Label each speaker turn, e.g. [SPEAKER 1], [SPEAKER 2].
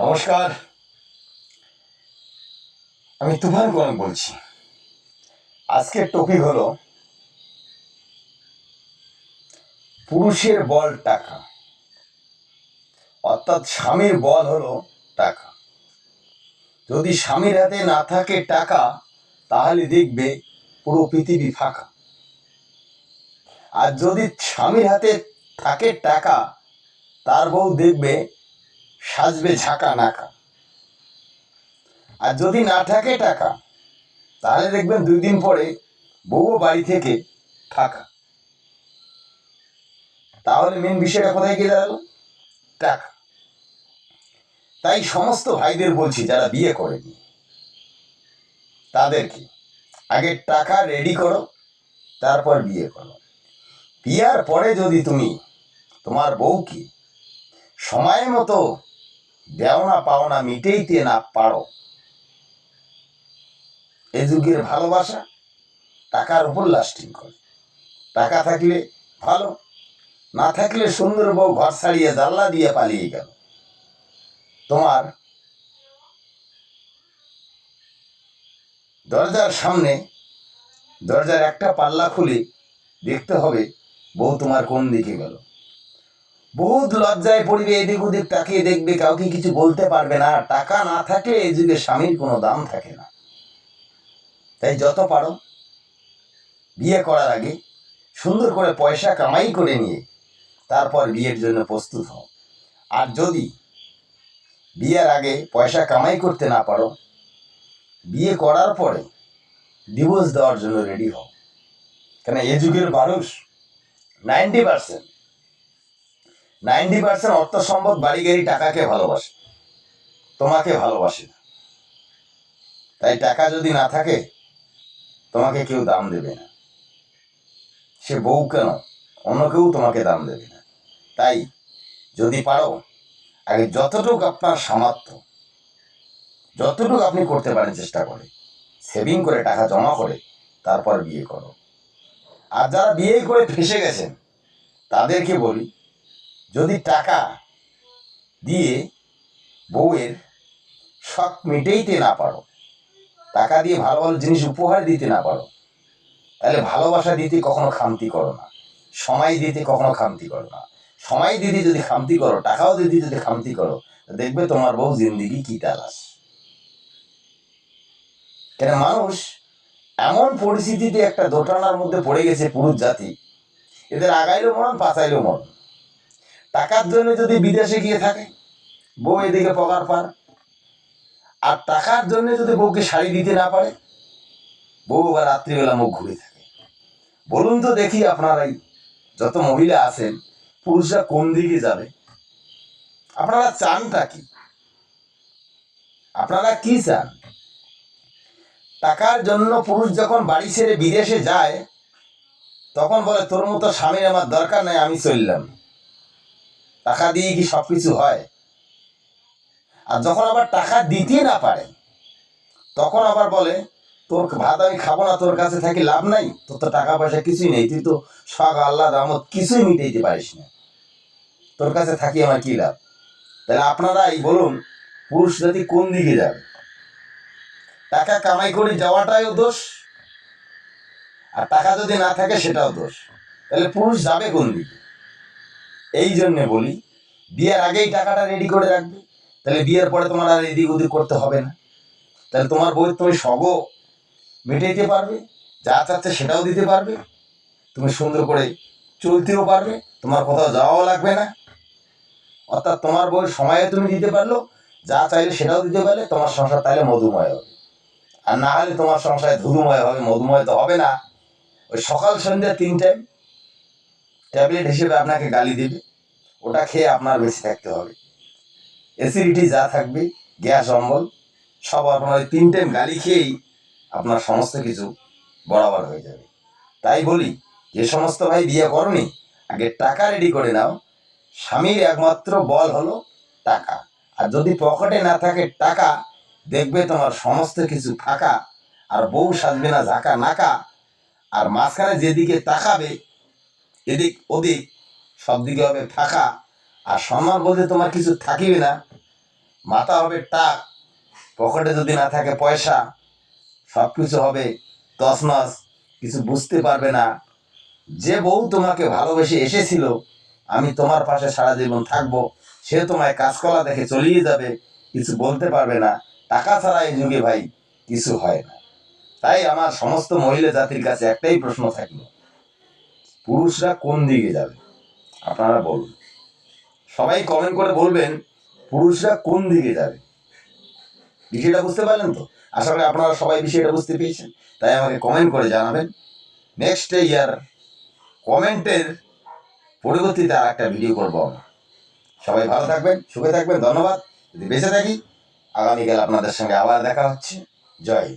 [SPEAKER 1] নমস্কার। আমি তুফান কনক বলছি। আজকের টপিক হলো পুরুষের বল টাকা। অর্থাৎ স্বামীর বল হলো টাকা। যদি স্বামীর হাতে না থাকে টাকা, তাহলে দেখবে পুরো পৃথিবী ফাঁকা। আর যদি স্বামীর হাতে থাকে টাকা, তার বউ দেখবে সাজবে ঝাঁকা নাকা। আর যদি না থাকে টাকা, তাহলে দেখবেন দুই দিন পরে বউ বাড়ি থেকে ফাঁকা। তাহলে মেন বিষয়টা কোথায় গিয়ে দাঁড়াল টাকা। তাই সমস্ত ভাইদের বলছি, যারা বিয়ে করেনি, তাদেরকে আগে টাকা রেডি করো, তারপর বিয়ে করো। বিয়ার পরে যদি তুমি তোমার বউকে সময় মতো দেওনা পাওনা মিটেইতে না পারো। এ যুগের ভালোবাসা টাকার উপর লাস্টিং করে। টাকা থাকলে ভালো, না থাকলে সুন্দর বউ ঘর ছাড়িয়ে জানলা দিয়ে পালিয়ে গেল। তোমার দরজার সামনে, দরজার একটা পাল্লা খুলে দেখতে হবে বউ তোমার কোন দিকে গেল। বহুত লজ্জায় পড়বে, এদিক ওদিক তাকিয়ে দেখবে কাউকে কিছু বলতে পারবে না। টাকা না থাকলে এই যুগে স্বামীর কোনো দাম থাকে না। তাই যত পারো, বিয়ে করার আগে সুন্দর করে পয়সা কামাই করে নিয়ে তারপর বিয়ের জন্য প্রস্তুত হও। আর যদি বিয়ের আগে পয়সা কামাই করতে না পারো, বিয়ে করার পরে ডিভোর্স দেওয়ার জন্য রেডি হও। কেন, এ যুগের মানুষ নাইনটি পার্সেন্ট নাইনটি পার্সেন্ট অর্থ সম্পদ বাড়ি গাড়ি টাকাকে ভালোবাসে। তোমাকে ভালোবাসে না। তাই টাকা যদি না থাকে, তোমাকে কেউ দাম দেবে না। সে বউ কেন? অন্য কেউ তোমাকে দাম দেবে না। তাই যদি পারো, আগে যতটুকু আপনার সামর্থ্য, যতটুকু আপনি করতে পারেন চেষ্টা করে সেভিং করে টাকা জমা করে, তারপর বিয়ে করো। আর যারা বিয়ে করে ফেসে গেছেন, তাদেরকে বলি যদি টাকা দিয়ে বউয়ের শখ মিটেইতে না পারো, টাকা দিয়ে ভালো ভালো জিনিস উপহার দিতে না পারো, তাহলে ভালোবাসা দিতে কখনো খামতি করো না, সময় দিতে কখনো খামতি করো না। সময় দিতে যদি খামতি করো, টাকাও দিতে যদি খামতি করো দেখবে তোমার বউ জিন্দিগি কি তালাস কেন মানুষ এমন পরিস্থিতিতে একটা দোটানার মধ্যে পড়ে গেছে পুরুষ জাতি, এদের আগাইলেও মরণ, পাচাইলেও মরণ। টাকার জন্য যদি বিদেশে গিয়ে থাকে, বউ এদিকে পগার পার। আর টাকার জন্য যদি বউকে শাড়ি দিতে না পারে, বউ আবার রাত্রিবেলা মুখ ঘুরে থাকে। বলুন তো দেখি আপনারাই যত মহিলা আছেন, পুরুষরা কোন দিকে যাবে? আপনারা চানটা কি? আপনারা কি চান? টাকার জন্য পুরুষ যখন বাড়ি ছেড়ে বিদেশে যায়, তখন বলে, তোর মতো স্বামীর আমার দরকার নাই, আমি চললাম। টাকা দিয়ে কি সব কিছু হয়? আর যখন আবার টাকা দিতে না পারে, তখন আবার বলে, তোর ভাত আমি খাব না, তোর কাছে থাকি লাভ নাই, তোর তো টাকা পয়সা কিছুই নেই, তুই তো শখ আল্লাহ দামত কিছুই মিটাইতে পারিস না। তোর কাছে থাকি আমার কি লাভ? তাহলে আপনারাই বলুন, পুরুষ জাতি কোন দিকে যাবে? টাকা কামাই করে যাওয়াটাও দোষ, আর টাকা যদি না থাকে সেটাও দোষ। তাহলে পুরুষ যাবে কোন দিকে? এই জন্যে বলি, বিয়ের আগেই টাকাটা রেডি করে রাখবে। তাহলে বিয়ের পরে তোমার আর এদিক ওদিক করতে হবে না। তাহলে তোমার বই তুমি সগও মেটাইতে পারবে, যা চাচ্ছে সেটাও দিতে পারবে। তুমি সুন্দর করে চলতেও পারবে, তোমার কোথাও যাওয়াও লাগবে না। অর্থাৎ তোমার বই সময়ে তুমি দিতে পারল, যা চাইলে সেটাও দিতে পারলে, তোমার সংসার তাহলে মধুময় হবে। আর না হলে তোমার সংসারে ধুধুময় হবে, মধুময় তো হবে না। ওই সকাল সন্ধ্যা তিন টাইম ট্যাবলেট হিসেবে আপনাকে গালি দেবে, ওটা খেয়ে আপনার বেঁচে থাকতে হবে। অ্যাসিডিটি যা থাকবে, গ্যাস, অম্বল, সব আপনার ওই তিন গালি খেয়েই আপনার সমস্ত কিছু বরাবর হয়ে যাবে। তাই বলি, যে সমস্ত ভাই বিয়ে করনি, আগে টাকা রেডি করে নাও। স্বামীর একমাত্র বল হলো টাকা। আর যদি পকেটে না থাকে টাকা, দেখবে তোমার সমস্ত কিছু ফাঁকা, আর বউ সাজবে না ঝাঁকা নাকা, আর মাঝখানে যেদিকে তাকাবে এদিক ওদিক সব দিকে হবে ফাঁকা। আর সম্মান বলতে তোমার কিছু থাকিবে না। মাথা হবে টাক, পকেটে যদি না থাকে পয়সা সব কিছু হবে তছনছ, কিছু বুঝতে পারবে না। যে বউ তোমাকে ভালোবেসে এসেছিল, আমি তোমার পাশে সারা জীবন থাকব। সে তোমায় কাজকলা দেখে চলিয়ে যাবে, কিছু বলতে পারবে না। টাকা ছাড়া এই যুগে ভাই, কিছু হয় না। তাই আমার সমস্ত মহিলা জাতির কাছে একটাই প্রশ্ন থাকল পুরুষরা কোন দিকে যাবে? আপনারা বলুন। সবাই কমেন্ট করে বলবেন, পুরুষরা কোন দিকে যাবে? বিষয়টা বুঝতে পারলেন তো? আশা করি আপনারা সবাই বিষয়টা বুঝতে পেরেছেন। তাই আমাকে কমেন্ট করে জানাবেন। নেক্সট ইয়ার কমেন্টের পরবর্তীতে আর একটা ভিডিও করব আমরা। সবাই ভালো থাকবেন, সুখে থাকবেন, ধন্যবাদ। যদি বেঁচে থাকি, আগামীকাল আপনাদের সঙ্গে আবার দেখা হচ্ছে। জয়।